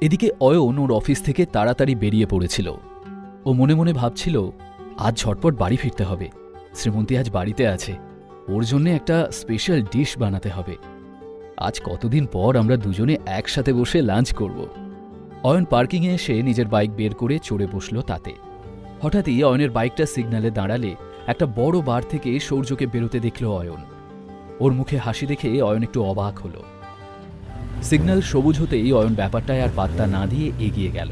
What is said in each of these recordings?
এদিকে অয়ন ওর অফিস থেকে তাড়াতাড়ি বেরিয়ে পড়েছিল। ও মনে মনে ভাবছিল, আজ ঝটপট বাড়ি ফিরতে হবে। শ্রীমন্তী আজ বাড়িতে আছে। ওর জন্য একটা স্পেশাল ডিশ বানাতে হবে। আজ কতদিন পর আমরা দুজনে একসাথে বসে লাঞ্চ করব। অয়ন পার্কিংয়ে এসে নিজের বাইক বের করে চড়ে বসল তাতে। হঠাৎই অয়নের বাইকটা সিগন্যালে দাঁড়ালে একটা বড় বার থেকে সৌর্যকে বেরোতে দেখল অয়ন। ওর মুখে হাসি দেখে অয়ন একটু অবাক হলো। সিগন্যাল সবুজ হতেই অয়ন ব্যাপারটায় আর পাত্তা না দিয়ে এগিয়ে গেল।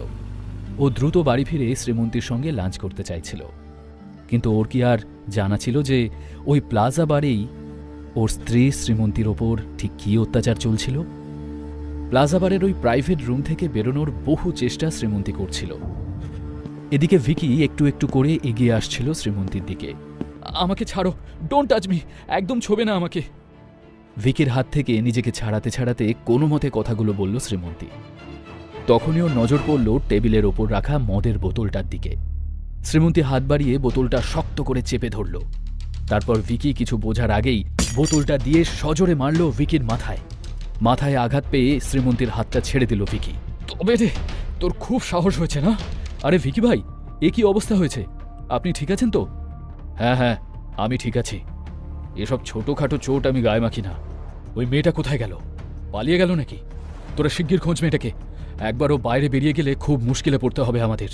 ও দ্রুত বাড়ি ফিরে শ্রীমন্তীর সঙ্গে লাঞ্চ করতে চাইছিল। কিন্তু ওর কি আর জানা ছিল যে ওই প্লাজা বারেই ওর স্ত্রী শ্রীমন্তীর ওপর ঠিক কী অত্যাচার চলছিল? প্লাজা বারের ওই প্রাইভেট রুম থেকে বেরোনোর বহু চেষ্টা শ্রীমন্তী করছিল। এদিকে ভিকি একটু একটু করে এগিয়ে আসছিল শ্রীমন্তীর দিকে। আমাকে ছাড়ো ডোন্ট টাচ মি একদম ছোবে না আমাকে! ভিকির হাত থেকে নিজেকে ছাড়াতে ছাড়াতে কোনো মতে কথাগুলো বলল শ্রীমন্তী। তখনই নজর পড়ল টেবিলের ওপর রাখা মদের বোতলটার দিকে। শ্রীমন্তী হাত বাড়িয়ে বোতলটা শক্ত করে চেপে ধরল। তারপর ভিকি কিছু বোঝার আগেই বোতলটা দিয়ে সজোরে মারল ভিকির মাথায়। মাথায় আঘাত পেয়ে শ্রীমন্তীর হাতটা ছেড়ে দিল ভিকি। তবে রে, তোর খুব সাহস হয়েছে না? আরে ভিকি ভাই, এ কি অবস্থা হয়েছে? আপনি ঠিক আছেন তো? হ্যাঁ হ্যাঁ আমি ঠিক আছি। এসব ছোটোখাটো চোট আমি গায়ে মাখি না। ওই মেয়েটা কোথায় গেল? পালিয়ে গেল নাকি? তোরা শিগগির খোঁজ মেয়েটাকে। একবারও বাইরে বেরিয়ে গেলে খুব মুশকিলে পড়তে হবে আমাদের।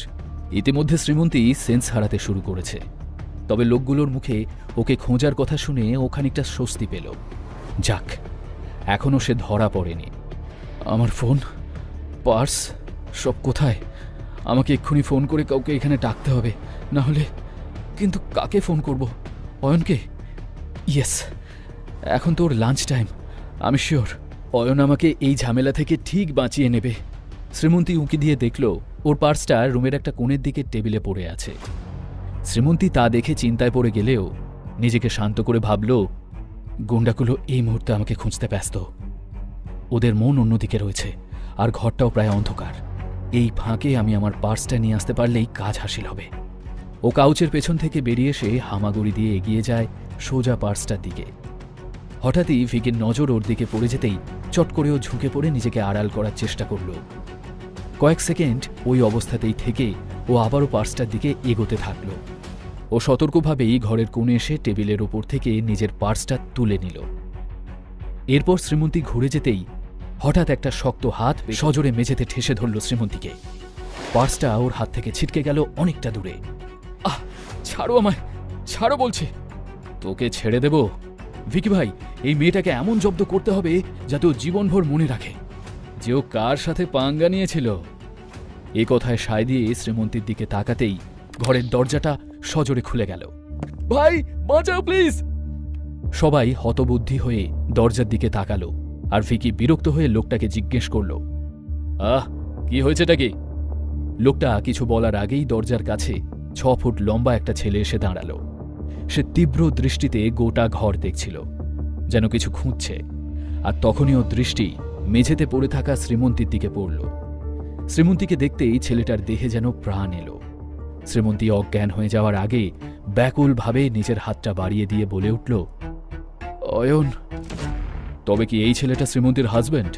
ইতিমধ্যে শ্রীমন্তী সেন্স হারাতে শুরু করেছে। তবে লোকগুলোর মুখে ওকে খোঁজার কথা শুনে ও খানিকটা স্বস্তি পেল। যাক, এখনও সে ধরা পড়েনি। আমার ফোন? পার্স? সব কোথায়? আমাকে এক্ষুনি ফোন করে কাউকে এখানে ডাকতে হবে। না হলে কিন্তু কাকে ফোন করব? অয়নকে? ইয়েস এখন তো ওর লাঞ্চ টাইম আমি শিওর অয়ন আমাকে এই ঝামেলা থেকে ঠিক বাঁচিয়ে নেবে। শ্রীমন্তী উঁকি দিয়ে দেখল, ওর পার্সটা রুমের একটা কোণের দিকে টেবিলে পড়ে আছে। শ্রীমন্তী তা দেখে চিন্তায় পড়ে গেলেও নিজেকে শান্ত করে ভাবল, গুন্ডাগুলো এই মুহূর্তে আমাকে খুঁজতে ব্যস্ত। ওদের মন অন্যদিকে রয়েছে, আর ঘরটাও প্রায় অন্ধকার। এই ফাঁকে আমি আমার পার্সটা নিয়ে আসতে পারলেই কাজ হাসিল হবে। ও কাউচের পেছন থেকে বেরিয়ে এসে হামাগুড়ি দিয়ে এগিয়ে যায় সোজা পার্সটার দিকে। হঠাৎই ভিকির নজর ওর দিকে পড়ে যেতেই চট করে ও ঝুঁকে পড়ে নিজেকে আড়াল করার চেষ্টা করল। কয়েক সেকেন্ড ওই অবস্থাতেই থেকে ও আবারও পার্সটার দিকে এগোতে থাকল। ও সতর্কভাবেই ঘরের কোণে এসে টেবিলের ওপর থেকে নিজের পার্সটা তুলে নিল। এরপর শ্রীমন্তী ঘুরে যেতেই হঠাৎ একটা শক্ত হাত সজোরে মেঝেতে ঠেসে ধরল শ্রীমন্তীকে। পার্সটা ওর হাত থেকে ছিটকে গেল অনেকটা দূরে। আহ, ছাড়ো আমায়, ছাড়ো বলছে। তোকে ছেড়ে দেব? ভিকি ভাই, এই মেয়েটাকে এমন জব্দ করতে হবে যাতে ও জীবনভর মনে রাখে। যে ও কার সাথে পাঙ্গা নিয়েছিল? এ কথায় সায় দিয়ে শ্রীমন্তীর দিকে তাকাতেই ঘরের দরজাটা সজোরে খুলে গেল। ভাই, বাঁচাও প্লিজ! সবাই হতবুদ্ধি হয়ে দরজার দিকে তাকালো আর ভিকি বিরক্ত হয়ে লোকটাকে জিজ্ঞেস করল, আহ, কি হয়েছেটা কি? লোকটা কিছু বলার আগেই দরজার কাছে ছ ফুট লম্বা একটা ছেলে এসে দাঁড়াল। সে তীব্র দৃষ্টিতে গোটা ঘর দেখছিল, যেন কিছু খুঁজছে, আর তখনই ওর দৃষ্টি মেঝেতে পড়ে থাকা শ্রীমন্তীর দিকে পড়ল। শ্রীমন্তীকে দেখতেই ছেলেটার দেহে যেন প্রাণ এলো। শ্রীমন্তী অজ্ঞান হয়ে যাওয়ার আগে ব্যাকুলভাবে নিজের হাতটা বাড়িয়ে দিয়ে বলে উঠল, অয়ন, তবে কি এই ছেলেটা শ্রীমন্তীর হাজব্যান্ড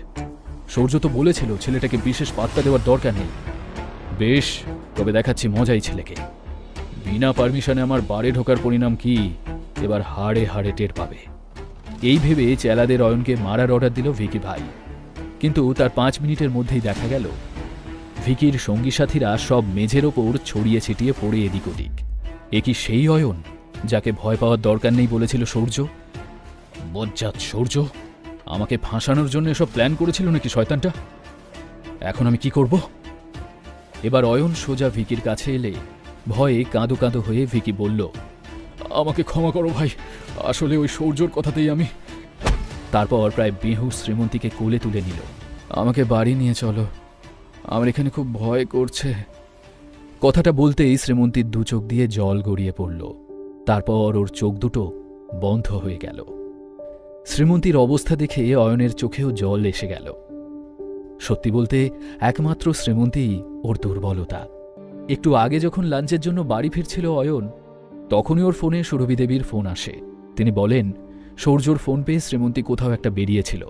সৌর্য তো বলেছিল ছেলেটাকে বিশেষ পাত্তা দেওয়ার দরকার নেই। বেশ, তবে দেখাচ্ছি মজাই ছেলেকে। বিনা পারমিশনে আমার বাড়ি ঢোকার পরিণাম কি? এবার হাড়ে হাড়ে টের পাবে। এই ভেবে চেলাদের অয়নকে মারার অর্ডার দিল ভিকি ভাই। কিন্তু তার পাঁচ মিনিটের মধ্যেই দেখা গেল, ভিকির সঙ্গী সাথীরা সব মেঝের ওপর ছড়িয়ে ছিটিয়ে পড়ে এদিক ওদিক। এ কি সেই অয়ন, যাকে ভয় পাওয়ার দরকার নেই বলেছিল সূর্য? বজ্জাত সূর্য, আমাকে ফাঁসানোর জন্য এসব প্ল্যান করেছিল নাকি শয়তানটা? এখন আমি কি করব? এবার অয়ন সোজা ভিকির কাছে এলে ভয়ে কাঁদো কাঁদো হয়ে ভিকি বলল, আমাকে ক্ষমা করো ভাই, আসলে ওই সৌর্যর কথাতেই আমি তারপর প্রায় বেহু শ্রীমন্তীকে কোলে তুলে নিল, আমাকে বাড়ি নিয়ে চলো, আমার এখানে খুব ভয় করছে। কথাটা বলতেই শ্রীমন্তীর দু চোখ দিয়ে জল গড়িয়ে পড়ল, তারপর ওর চোখ দুটো বন্ধ হয়ে গেল। শ্রীমন্তীর অবস্থা দেখে অয়নের চোখেও জল এসে গেল। সত্যি বলতে, একমাত্র শ্রীমন্তী ওর দুর্বলতা। একটু আগে যখন লাঞ্চের জন্য বাড়ি ফিরছিল অয়ন, তখনই ওর ফোনে সুরভি দেবীর ফোন আসে। তিনি বলেন, সৌর্যর ফোন পেয়ে শ্রীমন্তী কোথাও একটা বেরিয়েছিল।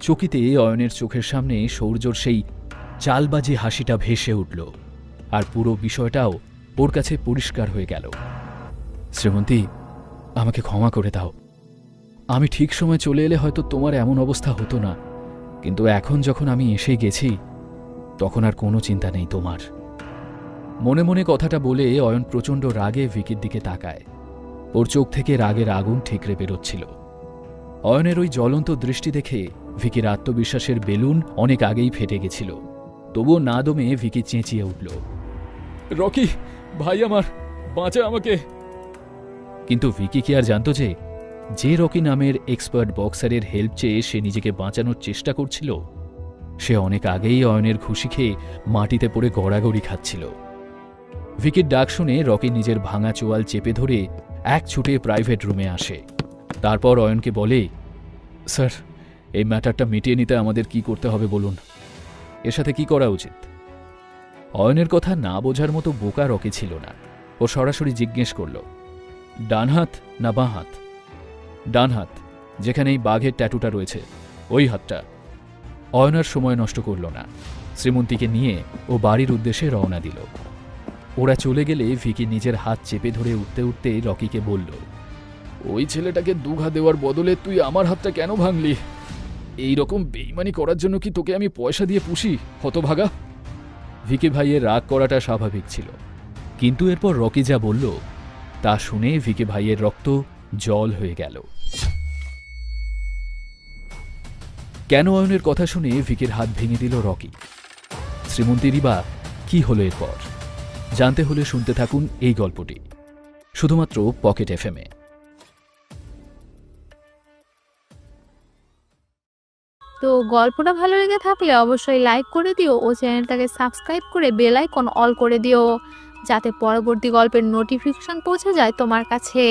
চকিতে অয়নের চোখের সামনে সৌর্যর সেই চালবাজি হাসিটা ভেসে উঠল আর পুরো বিষয়টাও ওর কাছে পরিষ্কার হয়ে গেল। শ্রীমন্তী, আমাকে ক্ষমা করে দাও। আমি ঠিক সময় চলে এলে হয়তো তোমার এমন অবস্থা হতো না, কিন্তু এখন যখন আমি এসে গেছি, তখন আর কোনো চিন্তা নেই তোমার। মনে মনে কথাটা বলে অয়ন প্রচণ্ড রাগে ভিকির দিকে তাকায়। ওর চোখ থেকে রাগের আগুন ঠিকরে বেরোচ্ছিল। অয়নের ওই জ্বলন্ত দৃষ্টি দেখে ভিকির আত্মবিশ্বাসের বেলুন অনেক আগেই ফেটে গেছিল। তবুও না দমে ভিকি চেঁচিয়ে উঠল রকি ভাই আমার বাঁচা আমাকে। কিন্তু ভিকি কি আর জানতো যে যে রকি নামের এক্সপার্ট বক্সারের হেল্প চেয়ে সে নিজেকে বাঁচানোর চেষ্টা করছিল সে অনেক আগেই অয়নের ঘুষি খেয়ে মাটিতে পড়ে গড়াগড়ি খাচ্ছিল। ভিকির ডাক শুনে রকি নিজের ভাঙা চোয়াল চেপে ধরে এক ছুটে প্রাইভেট রুমে আসে। তারপর অয়নকে বলে, স্যার, এই ম্যাটারটা মিটিয়ে নিতে আমাদের কি করতে হবে বলুন? এর সাথে কি করা উচিত? অয়নের কথা না বোঝার মতো বোকা রকে ছিল না। ও সরাসরি জিজ্ঞেস করল, ডান হাত না বাঁ হাত? ডান হাত, যেখানে এই বাঘের ট্যাটুটা রয়েছে, ওই হাতটা। অয়নার সময় নষ্ট করল না। শ্রীমন্তীকে নিয়ে ও বাড়ির উদ্দেশ্যে রওনা দিল। ওরা চলে গেলে ভিকি নিজের হাত চেপে ধরে উঠতে উঠতে রকিকে বলল ওই ছেলেটাকে দুঘা দেওয়ার বদলে তুই আমার হাতটা কেন ভাঙলি? এই রকম বেইমানি করার জন্য কি তোকে আমি পয়সা দিয়ে পুষি হতভাগা? ভিকি ভাইয়ের রাগ করাটা স্বাভাবিক ছিল। কিন্তু এরপর রকি যা বলল তা শুনে ভিকি ভাইয়ের রক্ত জল হয়ে গেল। কেন অয়নের কথা শুনে ভিকির হাত ভেঙে দিল রকি? শ্রীমন্তীরই বা কি হলো এরপর? জানতে হলে শুনতে থাকুন এই গল্পটি, শুধুমাত্র পকেট এফএমে তো গল্পটা ভালো লেগে থাকলে অবশ্যই লাইক করে দিও ও চ্যানেলটাকে সাবস্ক্রাইব করে বেল আইকন অল করে দিও, যাতে পরবর্তী গল্পের নোটিফিকেশন পৌঁছে যায় তোমার কাছে।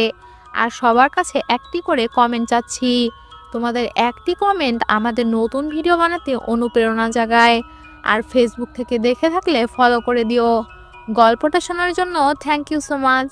আর সবার কাছে একটি করে কমেন্ট চাচ্ছি, তোমাদের একটি কমেন্ট আমাদের নতুন ভিডিও বানাতে অনুপ্রেরণা জাগায়। আর ফেসবুক থেকে দেখে থাকলে ফলো করে দিও। গল্পটা শোনার জন্য থ্যাংক ইউ সো মাচ